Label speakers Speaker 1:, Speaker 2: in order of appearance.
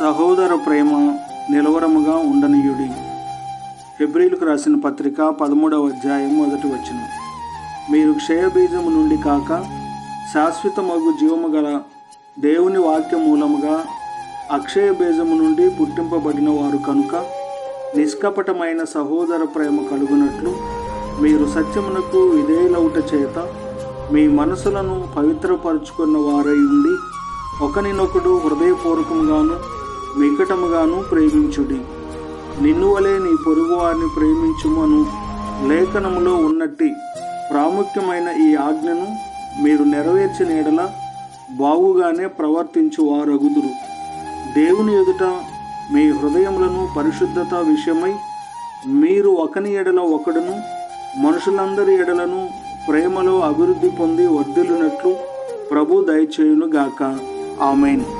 Speaker 1: సహోదర ప్రేమ నిలవరముగా ఉండనీయుడి. హెబ్రిలకు రాసిన పత్రిక పదమూడవ అధ్యాయం మొదటి వచ్చిన మీరు క్షయబీజము నుండి కాక శాశ్వతమగు జీవము గల దేవుని వాక్య మూలముగా అక్షయ బీజము నుండి పుట్టింపబడిన వారు కనుక నిష్కపటమైన సహోదర ప్రేమ కలుగునట్లు మీరు సత్యమునకు విధేయులవుట చేత మీ మనసులను పవిత్రపరుచుకున్న వారై ఉండి ఒకనినొకడు హృదయపూర్వకంగాను మికటముగాను ప్రేమించుడి. నిన్ను వలె నీ పొరుగు వారిని ప్రేమించుమను. లేఖనములో ఉన్నట్టి ప్రాముఖ్యమైన ఈ ఆజ్ఞను మీరు నెరవేర్చిన ఎడల బావుగానే ప్రవర్తించు వారగుదురు. దేవుని ఎదుట మీ హృదయములను పరిశుద్ధత విషయమై మీరు ఒకని ఎడల ఒకడును మనుషులందరి ఎడలను ప్రేమలో అభివృద్ధి పొంది వర్ధిల్లునట్లు ప్రభు దయచేయునుగాక. ఆమెను.